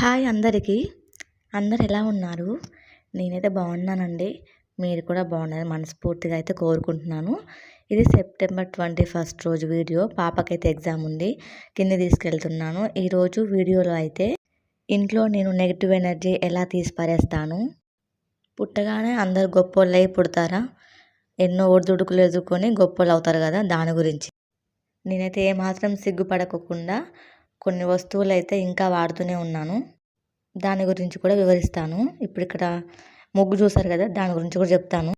Hi అందరికీ. అందరు ఎలా ఉన్నారు? నేనైతే బాగున్నానండి. మీరు కూడా బాగున్నారు మనస్ఫూర్తిగా అయితే కోరుకుంటున్నాను. ఇది సెప్టెంబర్ ట్వంటీ ఫస్ట్ రోజు వీడియో. పాపకైతే ఎగ్జామ్ ఉంది. కింద తీసుకెళ్తున్నాను. ఈరోజు వీడియోలో అయితే ఇంట్లో నేను నెగిటివ్ ఎనర్జీ ఎలా తీసిపారేస్తాను పుట్టగానే అందరు గొప్పోళ్ళు పుడతారా? ఎన్నో ఒడిదుడుకులు ఎదుర్కొని గొప్పోళ్ళు అవుతారు కదా దాని గురించి. నేనైతే ఏమాత్రం సిగ్గుపడకుండా కొన్ని వస్తువులు అయితే ఇంకా వాడుతూనే ఉన్నాను. దాని గురించి కూడా వివరిస్తాను. ఇప్పుడు ఇక్కడ ముగ్గు చూసారు కదా దాని గురించి కూడా చెప్తాను.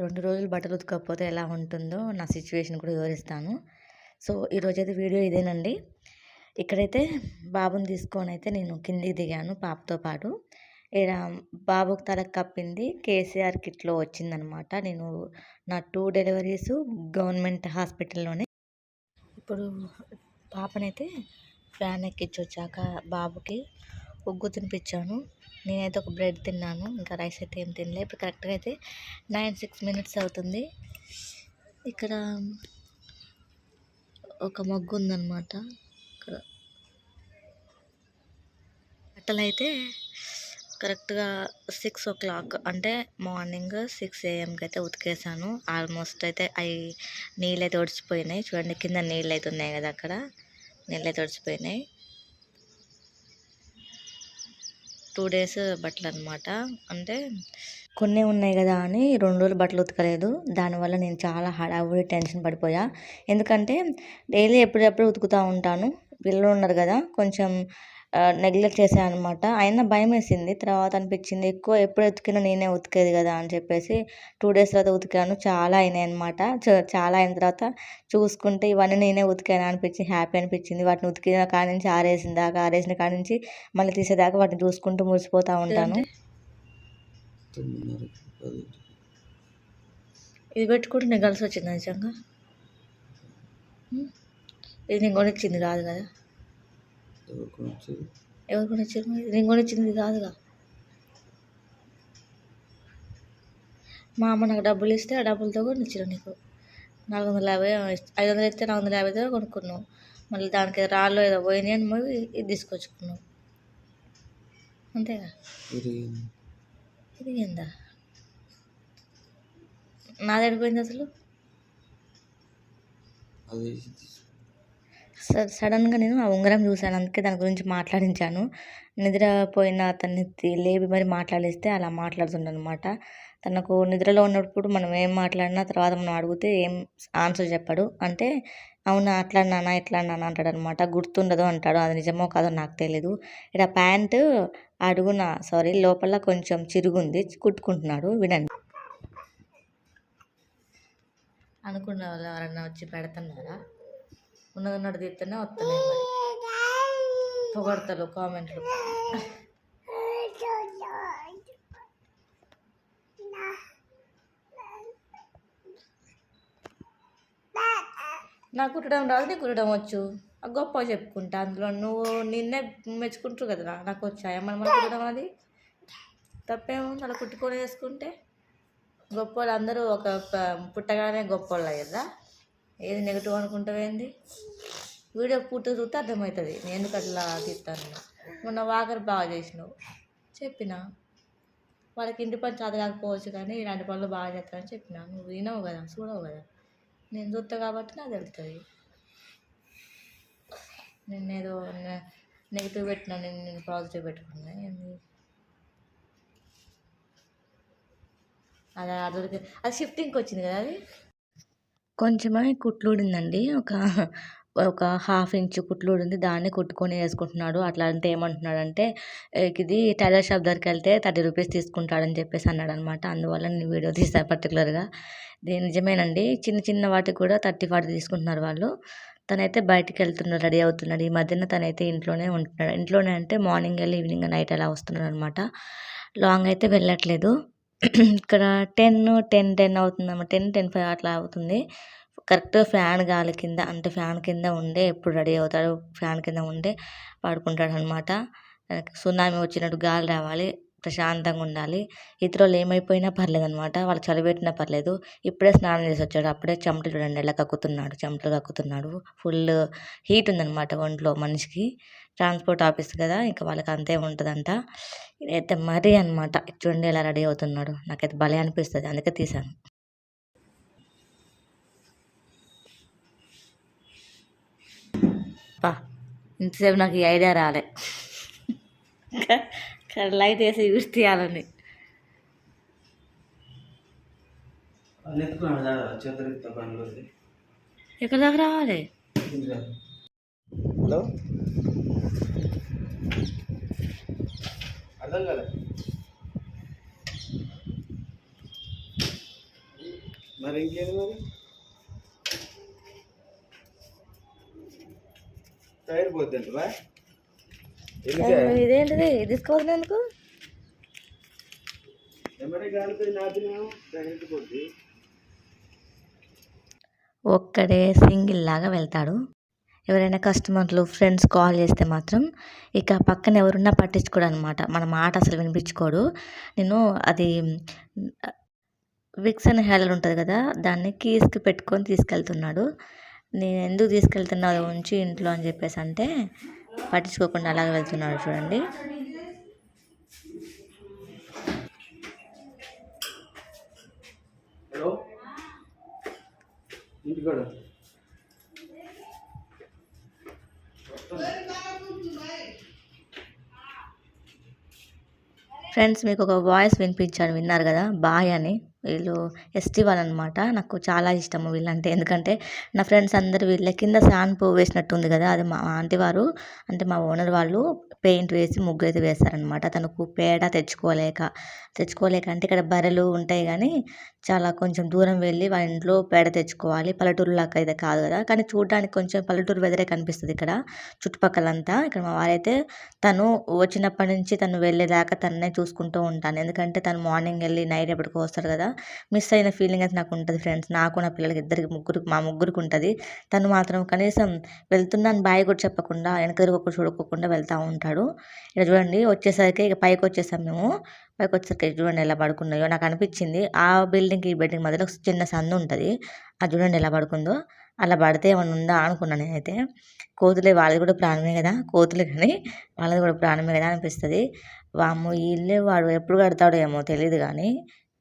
రెండు రోజులు బట్టలు ఉతకకపోతే ఎలా ఉంటుందో నా సిచ్యువేషన్ కూడా వివరిస్తాను. సో ఈరోజు అయితే వీడియో ఇదేనండి. ఇక్కడైతే బాబుని తీసుకొని అయితే నేను కిందికి దిగాను పాపతో పాటు. బాబుకి తలకు కప్పింది. కేసీఆర్ కిట్లో వచ్చిందనమాట. నేను నా టూ డెలివరీస్ గవర్నమెంట్ హాస్పిటల్లోనే. ఇప్పుడు పాపనైతే ఫ్యాన్ ఎక్కించి వచ్చాక బాబుకి ఉగ్గు తినిపించాను. నేనైతే ఒక బ్రెడ్ తిన్నాను. ఇంకా రైస్ అయితే ఏం తినలే. ఇప్పుడు కరెక్ట్గా అయితే నైన్ సిక్స్ మినిట్స్ అవుతుంది. ఇక్కడ ఒక మొగ్గు ఉందన్నమాట ఇక్కడ బట్టలు అయితే కరెక్ట్గా సిక్స్ ఓ క్లాక్ అంటే మార్నింగ్ సిక్స్ ఏఎంకి అయితే ఉతికేసాను. ఆల్మోస్ట్ అయితే అవి నీళ్ళైతే ఒడిచిపోయినాయి చూడండి కింద నీళ్ళు అయితే ఉన్నాయి కదా అక్కడ. నీళ్ళు అయితే ఒడిచిపోయినాయి టూ డేస్ బట్టలు అనమాట అంటే కొన్ని ఉన్నాయి కదా అని రెండు రోజులు బట్టలు ఉతకలేదు. దానివల్ల నేను చాలా హడావుడి టెన్షన్ పడిపోయా. ఎందుకంటే డైలీ ఎప్పుడెప్పుడు ఉతుకుతూ ఉంటాను. పిల్లలు ఉన్నారు కదా కొంచెం నెగ్లెక్ట్ చేశాను అనమాట అయినా భయం వేసింది తర్వాత అనిపించింది ఎక్కువ ఎప్పుడు ఉతికినా నేనే ఉతికేది కదా అని చెప్పేసి టూ డేస్ తర్వాత ఉతికాను. చాలా అయినాయి అనమాట చాలా అయిన తర్వాత చూసుకుంటే ఇవన్నీ నేనే ఉతికాను అనిపించి హ్యాపీ అనిపించింది. వాటిని ఉతికిన కాడి నుంచి ఆరేసిన దాకా ఆరేసిన కాడి నుంచి మళ్ళీ తీసేదాకా వాటిని చూసుకుంటూ మురిసిపోతూ ఉంటాను. ఇది పెట్టుకుంటే నెగల్సి వచ్చింది నిజంగా? ఇది నేను కొనిచ్చింది కాదు కదా? ఎవరు కొనిచ్చారు మరి నేను కొనిచ్చింది కాదుగా. మా అమ్మ నాకు డబ్బులు ఇస్తే ఆ డబ్బులతో కొనిచ్చారు నీకు. నాలుగు వందల యాభై ఐదు వందలు ఇస్తే నాలుగు వందల యాభైతో కొనుక్కున్నావు. మళ్ళీ దానికి రాళ్ళు ఏదో పోయినాయి అని మరి ఇది తీసుకొచ్చుకున్నావు. అంతేగా? ఇరిగిందా నాది ఎడిపోయింది అసలు? సడన్గా నేను ఆ ఉంగరం చూశాను. అందుకే దాని గురించి మాట్లాడించాను. నిద్రపోయిన అతన్ని లేపి మరి మాట్లాడిస్తే అలా మాట్లాడుతుండనమాట. తనకు నిద్రలో ఉన్నప్పుడు మనం ఏం మాట్లాడినా తర్వాత మనం అడిగితే ఏం ఆన్సర్ చెప్పాడు. అంటే అవునా అట్లా నానా ఇట్లా నానా అంటాడు అనమాట గుర్తుండదు అంటాడు అది నిజమో కాదో నాకు తెలియదు ఇక్కడ ప్యాంటు అడుగున సారీ లోపల కొంచెం చిరుగుంది. కుట్టుకుంటున్నాడు. వినండి. అనుకున్న వాళ్ళు ఎవరన్నా వచ్చి పెడుతున్నారా? ఉన్నదన్నట్టు తీస్తేనే వస్తున్నాయి మరి. పొగడతలు కామెంట్లు. నాకు కుట్టడం రాదు నీకు కుట్టడం వచ్చు. గొప్ప చెప్పుకుంటా అందులో. నువ్వు నిన్నే మెచ్చుకుంటారు కదా నాకు వచ్చాయా? మనం కుట్టడం అది తప్పేమో అలా కుట్టుకొని వేసుకుంటే గొప్ప వాళ్ళు అందరూ ఒక పుట్టగానే గొప్ప వాళ్ళు కదా ఏది నెగిటివ్ అనుకుంటావేంది వీడియో పూర్తి చూస్తే అర్థమవుతుంది. నేను అట్లా తీస్తాను మొన్న వాకర్ బాగా చేసినావు. చెప్పిన. వాళ్ళకి ఇంటి పని చదవకపోవచ్చు కానీ ఇలాంటి పనులు బాగా చేస్తానని చెప్పిన. నువ్వు వినవు కదా చూడవు కదా. నేను చూస్తా కాబట్టి నాకు తెలుస్తుంది. నేను ఏదో నెగిటివ్ పెట్టినా నేను నేను పాజిటివ్ పెట్టుకున్నా. ఏంది? అది అది అది షిఫ్టింగ్కి వచ్చింది కదా అది? కొంచెమే కుట్లుడిందండి. ఒక ఒక హాఫ్ ఇంచ్ కుట్లు ఉంది దాన్ని కుట్టుకొని వేసుకుంటున్నాడు. అట్లా అంటే ఏమంటున్నాడంటే ఇది టైలర్ షాప్ దగ్గరికి వెళ్తే థర్టీ రూపీస్ తీసుకుంటాడని చెప్పేసి అన్నాడు అనమాట అందువల్ల నేను వీడియో తీసాను పర్టికులర్గా ఇది నిజమేనండి. చిన్న చిన్న వాటికి కూడా థర్టీ ఫార్టీ తీసుకుంటున్నారు వాళ్ళు. తనైతే బయటికి వెళ్తున్నాడు రెడీ అవుతున్నాడు. ఈ మధ్యన తనైతే ఇంట్లోనే ఉంటున్నాడు. ఇంట్లోనే అంటే మార్నింగ్ వెళ్ళి ఈవినింగ్ నైట్ అలా వస్తున్నాడు అనమాట లాంగ్ అయితే వెళ్ళట్లేదు. ఇక్కడ టెన్ టెన్ టెన్ అవుతుందన్నమాట. టెన్ టెన్ ఫైవ్ అట్లా అవుతుంది. కరెక్ట్ ఫ్యాన్ గాలి కింద అంటే ఫ్యాన్ కింద ఉండే ఎప్పుడు రెడీ అవుతాడు ఫ్యాన్ కింద ఉండే పడుకుంటాడు అనమాట సునామీ వచ్చినట్టు గాలి రావాలి ప్రశాంతంగా ఉండాలి. ఇతరులు ఏమైపోయినా పర్లేదు అనమాట వాళ్ళు చలిపెట్టినా పర్లేదు. ఇప్పుడే స్నానం చేసి వచ్చాడు. అప్పుడే చెమటలు చూడండి ఎలా కక్కుతున్నాడు చెమటలు కక్కుతున్నాడు. ఫుల్ హీట్ ఉందన్నమాట ఒంట్లో మనిషికి. ట్రాన్స్పోర్ట్ ఆఫీస్ కదా! ఇంకా వాళ్ళకి అంతే ఉంటుందంట. ఇదైతే మరీ అనమాట చూడండి ఎలా రెడీ అవుతున్నాడు. నాకైతే భలే అనిపిస్తుంది. అందుకే తీశాను పా. ఇంతసేపు నాకు ఈ ఐడియా రాలే. లైట్ వేసి యూస్ తీయాలని ఎక్కడ దాకా రావాలి? హలో? అర్థం కాలే. మరి ఇంకేది మరి? టైర్ పోద్దండి బా. ఇదేంటిది? తీసుకోవాలి ఎందుకు? ఒక్కడే సింగిల్ లాగా వెళ్తాడు. ఎవరైనా కస్టమర్లు ఫ్రెండ్స్ కాల్ చేస్తే మాత్రం ఇక పక్కన ఎవరున్నా పట్టించుకోడు అనమాట మన మాట అసలు వినిపించుకోడు. నేను అది విక్స్ అనే హెయిర్ ఉంటుంది కదా దాన్ని కీస్కి పెట్టుకొని తీసుకెళ్తున్నాడు. నేను ఎందుకు తీసుకెళ్తున్నావు ఉంచి ఇంట్లో అని చెప్పేసి అంటే పట్టించుకోకుండా అలాగే వెళ్తున్నాడు చూడండి. హలో? ఇంటికాడ? ఫ్రెండ్స్ మీకు ఒక వాయిస్ వినిపించాను విన్నారు కదా? బాయ్ అని. వీళ్ళు ఎస్టీ వాళ్ళు అనమాట నాకు చాలా ఇష్టము వీళ్ళంటే. ఎందుకంటే నా ఫ్రెండ్స్ అందరూ వీళ్ళ కింద సాన్ వేసినట్టు ఉంది కదా. అది మా ఆంటీ వారు అంటే మా ఓనర్ వాళ్ళు పెయింట్ వేసి ముగ్గు అయితే వేస్తారనమాట తనకు పేడ తెచ్చుకోలేక తెచ్చుకోలేక అంటే ఇక్కడ బర్రెలు ఉంటాయి కానీ చాలా కొంచెం దూరం వెళ్ళి వాళ్ళ ఇంట్లో పేడ తెచ్చుకోవాలి. పల్లెటూరు లాగా అయితే కాదు కదా. కానీ చూడడానికి కొంచెం పల్లెటూరు వెదరే కనిపిస్తుంది ఇక్కడ. చుట్టుపక్కలంతా ఇక్కడ మా వారైతే తను వచ్చినప్పటి నుంచి తను వెళ్ళేదాకా తననే చూసుకుంటూ ఉంటాను. ఎందుకంటే తను మార్నింగ్ వెళ్ళి నైట్ ఎప్పటికో వస్తారు కదా. మిస్ అయిన ఫీలింగ్ అయితే నాకు ఉంటుంది ఫ్రెండ్స్. నాకు నా పిల్లలకి ఇద్దరికి ముగ్గురు మా ముగ్గురికి ఉంటుంది తను మాత్రం కనీసం వెళ్తున్నాను బాయ్ కూడా చెప్పకుండా వెనక తిరగకుండా చూడకోకుండా వెళ్తూ ఉంటాడు. ఇక్కడ చూడండి వచ్చేసరికి ఇక పైకి వచ్చేసాం మేము. పైకి వచ్చేసరికి చూడండి ఎలా పడుకున్నాయో. నాకు అనిపించింది ఆ బిల్డింగ్కి ఈ బిల్డింగ్ మధ్యలో చిన్న సందు ఉంటుంది. అది చూడండి ఎలా పడుకుందో. అలా పడితే ఏమైనా ఉందా అనుకున్నాను నేనైతే. కోతులే వాళ్ళది కూడా ప్రాణమే కదా. కోతులు కానీ వాళ్ళది కూడా ప్రాణమే కదా అనిపిస్తుంది. వాము ఈ ఇల్లు వాడు ఎప్పుడు కడతాడో ఏమో తెలియదు కానీ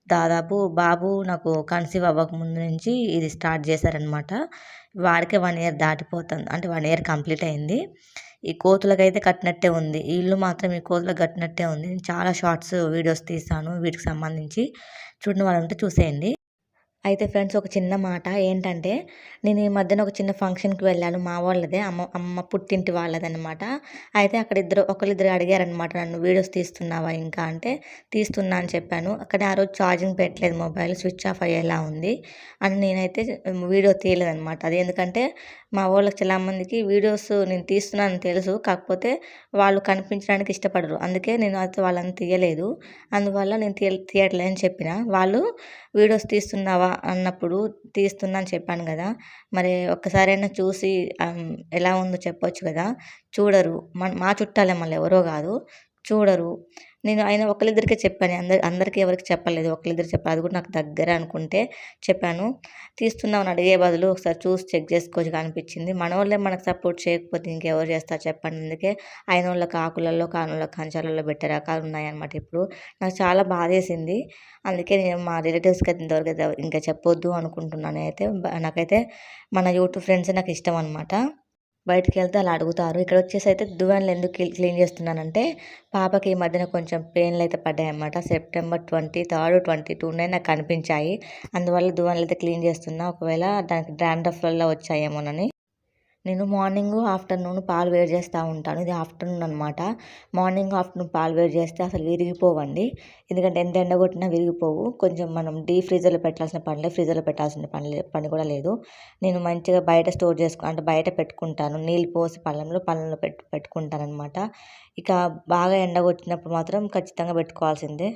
దాదాపు బాబు నాకు కన్సీవ్ అవ్వకముందు నుంచి ఇది స్టార్ట్ చేశారనమాట వాడికే వన్ ఇయర్ దాటిపోతుంది. అంటే వన్ ఇయర్ కంప్లీట్ అయింది. ఈ కోతులకైతే కట్టినట్టే ఉంది. ఈ ఇల్లు మాత్రం ఈ కోతులకు కట్టినట్టే ఉంది. నేను చాలా షార్ట్స్ వీడియోస్ తీస్తాను వీటికి సంబంధించి. చూడని వాళ్ళు ఉంటే చూసేయండి. అయితే ఫ్రెండ్స్ ఒక చిన్న మాట ఏంటంటే నేను ఈ మధ్యన ఒక చిన్న ఫంక్షన్కి వెళ్ళాను. మా వాళ్ళదే అమ్మ అమ్మ పుట్టింటి వాళ్ళదనమాట అయితే అక్కడ ఇద్దరు ఒకరిద్దరు అడిగారనమాట నన్ను వీడియోస్ తీస్తున్నావా ఇంకా? అంటే తీస్తున్నా అని చెప్పాను. అక్కడ ఆ రోజు ఛార్జింగ్ పెట్టలేదు మొబైల్ స్విచ్ ఆఫ్ అయ్యేలా ఉంది. అని నేనైతే వీడియో తీయలేదనమాట అది ఎందుకంటే మా వాళ్ళకి చాలా మందికి వీడియోస్ నేను తీస్తున్నానని తెలుసు. కాకపోతే వాళ్ళు కనిపించడానికి ఇష్టపడరు. అందుకే నేను అయితే వాళ్ళని తీయలేదు. అందువల్ల నేను తీయ తీయట్లేదు అని చెప్పిన. వాళ్ళు వీడియోస్ తీస్తున్నావా? అన్నప్పుడు తీస్తున్నాను చెప్పాను కదా. మరి ఒక్కసారైనా చూసి ఎలా ఉందో చెప్పొచ్చు కదా. చూడరు. మన మా చుట్టాలే మళ్ళీ ఎవరో కాదు. చూడరు. నేను ఆయన ఒకరిద్దరికే చెప్పాను. అందరి అందరికీ ఎవరికి చెప్పలేదు. ఒకరిద్దరు చెప్పాలి. అది కూడా నాకు దగ్గర అనుకుంటే చెప్పాను. తీస్తున్నామని అడిగే బదులు ఒకసారి చూసి చెక్ చేసుకోవచ్చు అనిపించింది. మన వాళ్ళే మనకు సపోర్ట్ చేయకపోతే ఇంకెవరు చేస్తారు చెప్పండి. అందుకే ఆయన వాళ్ళకి ఆకులలో కానుల కంచాలలో పెట్టే రకాలు ఉన్నాయన్నమాట ఇప్పుడు. నాకు చాలా బాధేసింది. అందుకే నేను మా రిలేటివ్స్కి అయితే ఇంతవరకు ఇంకా చెప్పొద్దు అనుకుంటున్నాను. అయితే నాకైతే మన యూట్యూబ్ ఫ్రెండ్స్ నాకు ఇష్టం అనమాట బయటికి వెళ్తే అలా అడుగుతారు. ఇక్కడ వచ్చేసి అయితే దువ్వెనలు ఎందుకు క్లీన్ చేస్తున్నానంటే పాపకి ఈ మధ్యన కొంచెం పెయిన్లు అయితే పడ్డాయి అన్నమాట సెప్టెంబర్ ట్వంటీ థర్డ్ ట్వంటీ టూనే నాకు కనిపించాయి అందువల్ల దువ్వెనలు అయితే క్లీన్ చేస్తున్నా. ఒకవేళ దానికి డాండ్రఫ్ వల్ల వచ్చాయేమోనని. నేను మార్నింగ్ ఆఫ్టర్నూన్ పాలు వేడి చేస్తూ ఉంటాను. ఇది ఆఫ్టర్నూన్ అనమాట మార్నింగ్ ఆఫ్టర్నూన్ పాలు వేడి చేస్తే అసలు విరిగిపోవండి. ఎందుకంటే ఎంత ఎండ కొట్టినా విరిగిపోవు. కొంచెం మనం డీ ఫ్రీజర్లో పెట్టాల్సిన పని లేదు ఫ్రీజర్లో పెట్టాల్సిన పని పని కూడా లేదు. నేను మంచిగా బయట స్టోర్ చేసుకు అంటే బయట పెట్టుకుంటాను. నీళ్ళు పోసి పళ్ళంలో పళ్ళంలో పెట్టు పెట్టుకుంటాను అనమాట ఇక బాగా ఎండ కొట్టినప్పుడు మాత్రం ఖచ్చితంగా పెట్టుకోవాల్సిందే.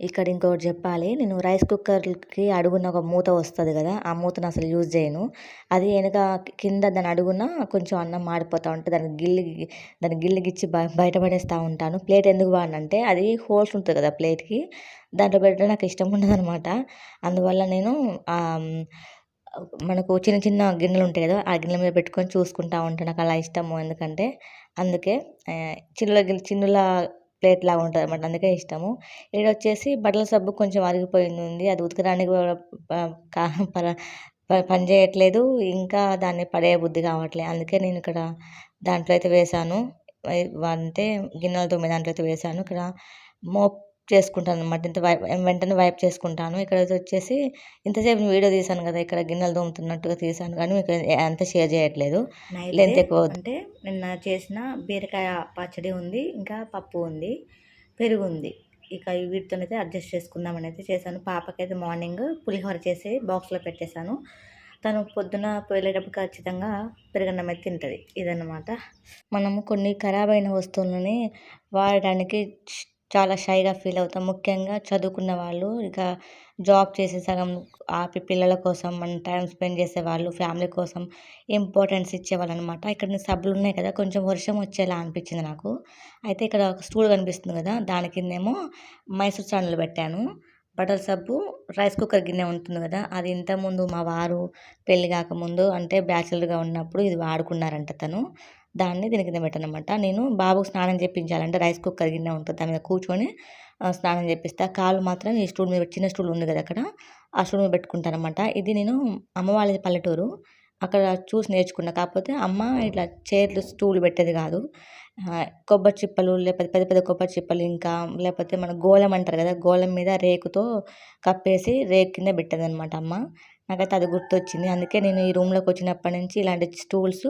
ఇక్కడ ఇంకొకటి చెప్పాలి. నేను రైస్ కుక్కర్కి అడుగున ఒక మూత వస్తుంది కదా ఆ మూతను అసలు యూజ్ చేయను. అది వెనక కింద దాని అడుగున కొంచెం అన్నం మాడిపోతూ ఉంటుంది దానికి గిల్లి దాన్ని గిల్లిగిచ్చి గిచ్చి ఉంటాను. ప్లేట్ ఎందుకు వాడినంటే అది హోల్స్ ఉంటుంది కదా ప్లేట్కి దాంట్లో పెట్టడం నాకు ఇష్టం ఉండదు అనమాట అందువల్ల నేను మనకు చిన్న చిన్న గిన్నెలు ఉంటాయి కదా ఆ గిన్నెల మీద పెట్టుకొని చూసుకుంటూ ఉంటాను నాకు అలా ఇష్టము ఎందుకంటే అందుకే చిన్నుల గిన్నె చిన్నుల ప్లేట్ లాగా ఉంటుంది అనమాట అందుకే ఇష్టము. ఇక్కడ వచ్చేసి బట్టల సబ్బు కొంచెం అరిగిపోయింది. ఉంది అది ఉతకడానికి పని చేయట్లేదు. ఇంకా దాన్ని పడే బుద్ధి కావట్లేదు అందుకే నేను ఇక్కడ దాంట్లో అయితే వేసాను. అంటే గిన్నెలు తొమ్మిది దాంట్లో అయితే వేసాను. ఇక్కడ మోప్ చేసుకుంటాను అనమాట ఇంత వైప్ వెంటనే వైప్ చేసుకుంటాను. ఇక్కడ వచ్చేసి ఇంతసేపు వీడియో తీసాను కదా ఇక్కడ గిన్నెలు తోముతున్నట్టుగా తీసాను కానీ మీకు అంత షేర్ చేయట్లేదు. లెంత్ ఎక్కువ అంటే నిన్న చేసిన బీరకాయ పచ్చడి ఉంది ఇంకా పప్పు ఉంది పెరుగు ఉంది. ఇక వీటితోనైతే అడ్జస్ట్ చేసుకుందామని అయితే చేశాను. పాపకైతే మార్నింగ్ పులిహోర చేసి బాక్స్లో పెట్టేశాను. తను పొద్దున వెళ్ళేటప్పుడు ఖచ్చితంగా పెరుగన్నం అయితే తింటుంది. ఇదన్నమాట. మనము కొన్ని ఖరాబ్ అయిన వస్తువులని వాడడానికి చాలా షైగా ఫీల్ అవుతాం. ముఖ్యంగా చదువుకున్న వాళ్ళు ఇక జాబ్ చేసే సగం ఆపి పిల్లల కోసం మనం టైం స్పెండ్ చేసేవాళ్ళు ఫ్యామిలీ కోసం ఇంపార్టెన్స్ ఇచ్చేవాళ్ళు అనమాట ఇక్కడ సబ్బులు ఉన్నాయి కదా కొంచెం వర్షం వచ్చేలా అనిపించింది నాకు. అయితే ఇక్కడ ఒక స్టూల్ కనిపిస్తుంది కదా దాని కిందేమో మైసూర్ సాండ్లు పెట్టాను. బటర్ సబ్బు రైస్ కుక్కర్ గిన్నె ఉంటుంది కదా అది ఇంతకుముందు మా వారు పెళ్ళి కాకముందు అంటే బ్యాచిలర్గా ఉన్నప్పుడు ఇది వాడుకున్నారంట తను. దాన్ని దీని కింద పెట్టనమాట నేను బాబుకు స్నానం చేయించాలంటే రైస్ కుక్కర్ గిన్నె ఉంటుంది దాని మీద కూర్చొని స్నానం చేపిస్తా. కాలు మాత్రం ఈ స్టూల్ మీద చిన్న స్టూల్ ఉంది కదా అక్కడ ఆ స్టూల్ మీద పెట్టుకుంటాను అనమాట ఇది నేను అమ్మ వాళ్ళది పల్లెటూరు అక్కడ చూసి నేర్చుకున్నా. కాకపోతే అమ్మ ఇట్లా చైర్లు స్టూల్ పెట్టేది కాదు. కొబ్బరి చిప్పలు లేకపోతే పెద్ద పెద్ద కొబ్బరి చిప్పలు ఇంకా లేకపోతే మన గోళం అంటారు కదా గోళం మీద రేకుతో కప్పేసి రేకు కింద పెట్టేది అనమాట అమ్మ. నాకైతే అది గుర్తొచ్చింది. అందుకే నేను ఈ రూమ్లోకి వచ్చినప్పటి నుంచి ఇలాంటి స్టూల్స్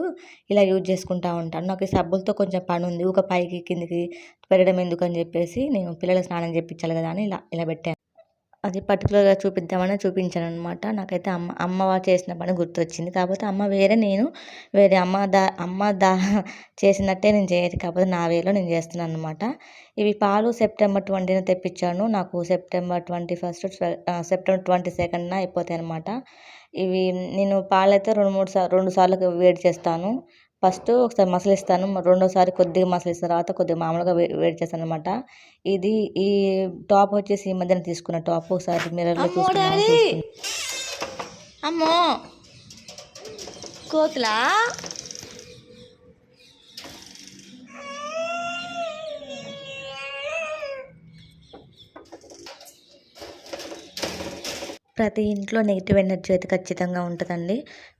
ఇలా యూజ్ చేసుకుంటూ ఉంటాను. నాకు ఈ సబ్బులతో కొంచెం పని ఉంది ఒక పైకి కిందికి పెరగడం ఎందుకని చెప్పేసి నేను పిల్లల స్నానం చేయించాలి కదా అని ఇలా ఇలా పెట్టాను. అది పర్టికులర్గా చూపిద్దామని చూపించాను అనమాట నాకైతే అమ్మ అమ్మ చేసిన పని గుర్తొచ్చింది. కాకపోతే అమ్మ వేరే నేను వేరే. అమ్మ దా అమ్మ దా చేసినట్టే నేను చేయదు. కాకపోతే నా వేలో నేను చేస్తున్నాను అనమాట ఇవి పాలు సెప్టెంబర్ ట్వంటీన తెప్పించాను. నాకు September twenty first September twenty సెకండ్న అయిపోతాయి అనమాట ఇవి నేను పాలైతే రెండు మూడు సార్లు రెండు సార్లు వేడి చేస్తాను. ఫస్ట్ ఒకసారి మసలిస్తాను. రెండోసారి కొద్దిగా మసలిసిన తర్వాత కొద్దిగా మామూలుగా వేడి చేస్తాను అనమాట ఇది ఈ టాప్ వచ్చేసి ఈ మధ్యన తీసుకున్న టాప్. ఒకసారి మిర్రర్లో చూసుకున్నాను అమ్మో! కోతులా? ప్రతి ఇంట్లో నెగిటివ్ ఎనర్జీ అయితే ఖచ్చితంగా ఉంటుందండి.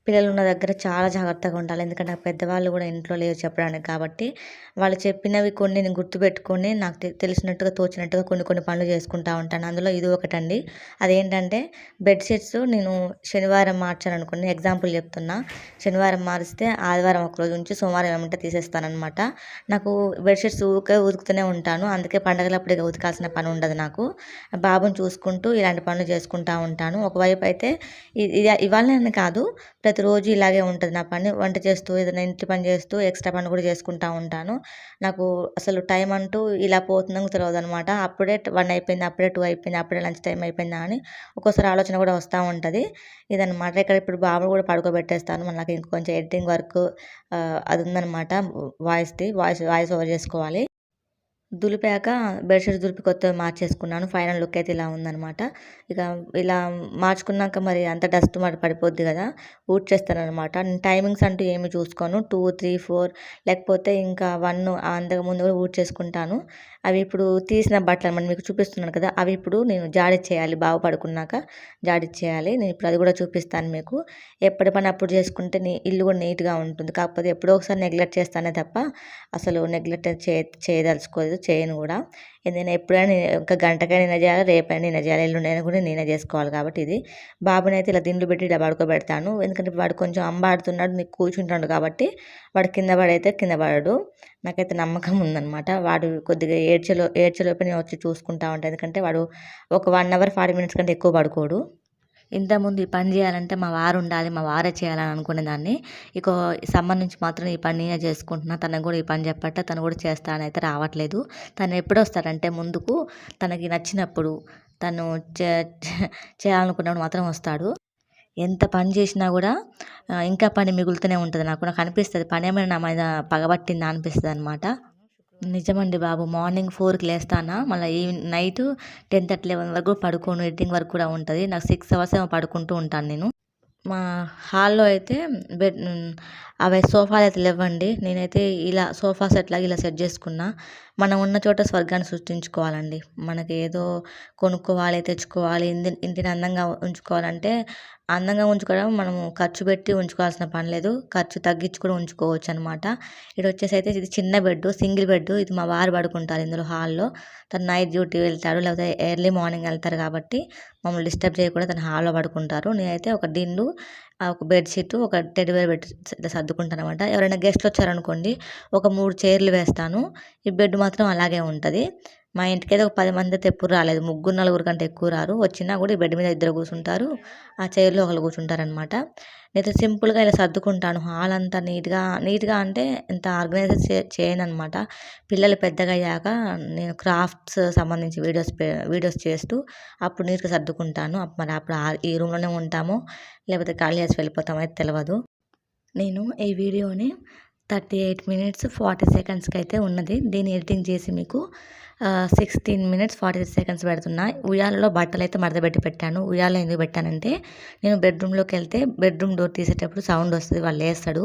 పిల్లలు ఉన్న దగ్గర చాలా జాగ్రత్తగా ఉండాలి. ఎందుకంటే పెద్దవాళ్ళు కూడా ఇంట్లో లేరు చెప్పడానికి. కాబట్టి వాళ్ళు చెప్పినవి కొన్ని నేను గుర్తుపెట్టుకొని నాకు తెలిసినట్టుగా తోచినట్టుగా కొన్ని కొన్ని పనులు చేసుకుంటూ ఉంటాను. అందులో ఇది ఒకటండి. అదేంటంటే బెడ్షీట్స్ నేను శనివారం మార్చాను ఎగ్జాంపుల్ చెప్తున్నా. శనివారం మారిస్తే ఆదివారం ఒక రోజు ఉంచి సోమవారం ఏమంటే తీసేస్తానమాట నాకు బెడ్షీట్స్ ఊరికే ఉతుకుతూనే ఉంటాను. అందుకే పండగలప్పుడు ఇక ఉతకాల్సిన పని ఉండదు నాకు. బాబుని చూసుకుంటూ ఇలాంటి పనులు చేసుకుంటూ ఉంటాను. ఒకవైపు అయితే ఇది ఇవాళనే కాదు ప్రతిరోజు ఇలాగే ఉంటుంది. నా పని వంట చేస్తూ ఏదైనా ఇంటి పని చేస్తూ ఎక్స్ట్రా పని కూడా చేసుకుంటూ ఉంటాను. నాకు అసలు టైం అంటూ ఇలా పోతుందని తెలియదు అనమాట అప్పుడే వన్ అయిపోయింది అప్పుడే టూ అయిపోయింది అప్పుడే లంచ్ టైం అయిపోయిందా అని ఒక్కోసారి ఆలోచన కూడా వస్తూ ఉంటుంది. ఇదనమాట ఇక్కడ ఇప్పుడు బాబు కూడా పడుకోబెట్టేస్తాను. మళ్ళీ నాకు ఇంకొంచెం ఎడిటింగ్ వర్క్ అది ఉందనమాట వాయిస్ది వాయిస్ వాయిస్ ఓవర్ చేసుకోవాలి. దులిపాక బెడ్షీట్స్ దులిపి కొత్తవి మార్చేసుకున్నాను. ఫైనల్ లుక్ అయితే ఇలా ఉందనమాట ఇక ఇలా మార్చుకున్నాక మరి అంత డస్ట్ మరి పడిపోద్ది కదా ఊడ్చేస్తాను అనమాట నేను టైమింగ్స్ అంటూ ఏమి చూసుకోను. టూ త్రీ ఫోర్ లేకపోతే ఇంకా వన్ అంతకు ముందు కూడా ఊడ్చేసుకుంటాను. అవి ఇప్పుడు తీసిన బట్టలు అనమాట మీకు చూపిస్తున్నాను కదా అవి ఇప్పుడు నేను జాడిచ్చేయాలి బాగుపడుకున్నాక జాడిచ్చేయాలి నేను ఇప్పుడు అది కూడా చూపిస్తాను మీకు. ఎప్పటి పని అప్పుడు చేసుకుంటే నీ ఇల్లు కూడా నీట్గా ఉంటుంది. కాకపోతే ఎప్పుడో ఒకసారి నెగ్లెక్ట్ చేస్తానే తప్ప అసలు నెగ్లెక్ట్ చే చేయదలుచుకోలేదు చేయను కూడా. నేను ఎప్పుడైనా ఒక గంటకైనా నిన్న చేయాలి రేపైనా నిన్న చేయాలి ఎల్లుండైనా కూడా నేనే చేసుకోవాలి కాబట్టి ఇది. బాబుని అయితే ఇలా దిండ్లు పెట్టి ఇలా పడుకోబెడతాను. ఎందుకంటే వాడు కొంచెం అంబాడుతున్నాడు నీకు కూర్చుంటాడు కాబట్టి వాడు కింద పడైతే కింద పడడు. నాకైతే నమ్మకం ఉందనమాట వాడు కొద్దిగా ఏడ్చలో ఏడ్చలోపు నేను వచ్చి చూసుకుంటా ఉంటాను ఎందుకంటే వాడు ఒక వన్ అవర్ ఫార్టీ మినిట్స్ కంటే ఎక్కువ పడుకోడు. ఇంతకుముందు ఈ పని చేయాలంటే మా వారు ఉండాలి మా వారే చేయాలని అనుకునేదాన్ని ఇక సమ్మర్ నుంచి మాత్రం ఈ పని నేనే చేసుకుంటున్నా. తనకు కూడా ఈ పని చెప్పట్టే తను కూడా చేస్తానని అయితే రావట్లేదు. తను ఎప్పుడు వస్తాడంటే ముందుకు తనకి నచ్చినప్పుడు తను చే చే- చేయాలనుకున్నప్పుడు మాత్రం వస్తాడు. ఎంత పని చేసినా కూడా ఇంకా పని మిగులుతూనే ఉంటుంది. నాకు నాకు అనిపిస్తుంది పని ఏమైనా నా మీద పగబట్టిందా అనిపిస్తుంది అనమాట నిజమండి బాబు. మార్నింగ్ ఫోర్కి లేస్తానా? మళ్ళీ evening night ten thirty eleven వరకు పడుకోను. ఎడిటింగ్ వర్క్ కూడా ఉంటుంది. నాకు సిక్స్ అవర్స్ ఏమో పడుకుంటూ ఉంటాను నేను. మా హాల్లో అయితే బెడ్ అవి సోఫాలు అయితే లేవండి. నేనైతే ఇలా సోఫా సెట్ లాగా ఇలా సెట్ చేసుకున్నా. మనం ఉన్న చోట స్వర్గాన్ని సృష్టించుకోవాలండి. మనకి ఏదో కొనుక్కోవాలి తెచ్చుకోవాలి ఇంటి ఇంటిని అందంగా ఉంచుకోవాలంటే అందంగా ఉంచుకోవడం మనము ఖర్చు పెట్టి ఉంచుకోవాల్సిన పని లేదు. ఖర్చు తగ్గించి కూడా ఉంచుకోవచ్చు అనమాట ఇక్కడ వచ్చేసి అయితే ఇది చిన్న బెడ్ సింగిల్ బెడ్ ఇది మా వారు పడుకుంటారు ఇందులో హాల్లో. తను నైట్ డ్యూటీ వెళ్తాడు లేకపోతే ఎర్లీ మార్నింగ్ వెళ్తారు కాబట్టి మమ్మల్ని డిస్టర్బ్ చేయకుండా తను హాల్లో పడుకుంటారు. నేనైతే ఒక దిండు ఒక బెడ్షీట్ ఒక టెడ్వేర్ బెడ్ సర్దుకుంటాను అనమాట ఎవరైనా గెస్ట్లు వచ్చారనుకోండి ఒక మూడు చైర్లు వేస్తాను. ఈ బెడ్ మాత్రం అలాగే ఉంటుంది. మా ఇంటికి అయితే ఒక పది మంది అయితే ఎప్పుడు రాలేదు. ముగ్గురు నలుగురు కంటే ఎక్కువ రారు. వచ్చినా కూడా ఈ బెడ్ మీద ఇద్దరు కూర్చుంటారు. ఆ చైర్లో ఒకరు కూర్చుంటారు అనమాట నేనైతే సింపుల్గా ఇలా సర్దుకుంటాను. హాల్ అంతా నీట్గా నీట్గా అంటే ఇంత ఆర్గనైజ్ చే చేయను అనమాట పిల్లలు పెద్దగా అయ్యాక నేను క్రాఫ్ట్స్ సంబంధించి వీడియోస్ వీడియోస్ చేస్తూ అప్పుడు నీట్గా సర్దుకుంటాను. మరి అప్పుడు ఈ రూమ్లోనే ఉంటామో. లేకపోతే ఖాళీ చేసి వెళ్ళిపోతామో అయితే తెలియదు నేను ఈ వీడియోని థర్టీ ఎయిట్ మినిట్స్ ఫార్టీ సెకండ్స్కి అయితే ఉన్నది. దీన్ని ఎడిటింగ్ చేసి మీకు సిక్స్టీన్ మినిట్స్ ఫార్టీ సెకండ్స్ పెడుతున్నా. ఉయ్యాలలో బట్టలు అయితే మడతబెట్టి పెట్టాను. ఉయ్యాలో ఎందుకు పెట్టానంటే నేను బెడ్రూమ్లోకి వెళ్తే బెడ్రూమ్ డోర్ తీసేటప్పుడు సౌండ్ వస్తుంది వాళ్ళు వేస్తాడు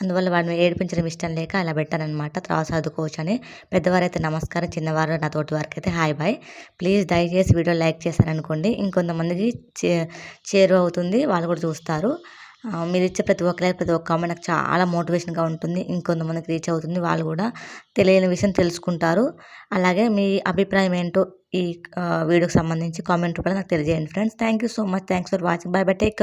అందువల్ల వాడిని ఏడిపించడం ఇష్టం లేక అలా పెట్టానమాట తర్వాత చదువుకోవచ్చు అని. పెద్దవారైతే నమస్కారం చిన్నవారు నా తోటి వారికి అయితే హాయ్ బాయ్. ప్లీజ్ దయచేసి వీడియో లైక్ చేశారనుకోండి. ఇంకొంతమందికి చే చేరువ అవుతుంది వాళ్ళు కూడా చూస్తారు. మీరు ఇచ్చే ప్రతి ఒక్క లైక్ ప్రతి ఒక్క కామెంట్ నాకు చాలా మోటివేషన్గా ఉంటుంది. ఇంకొంతమందికి రీచ్ అవుతుంది. వాళ్ళు కూడా తెలియని విషయం తెలుసుకుంటారు. అలాగే మీ అభిప్రాయం ఏంటో ఈ వీడియోకి సంబంధించి కామెంట్ రూపంలో నాకు తెలియజేయండి friends. Thank you so much. Thanks for watching. Bye bye. Take care.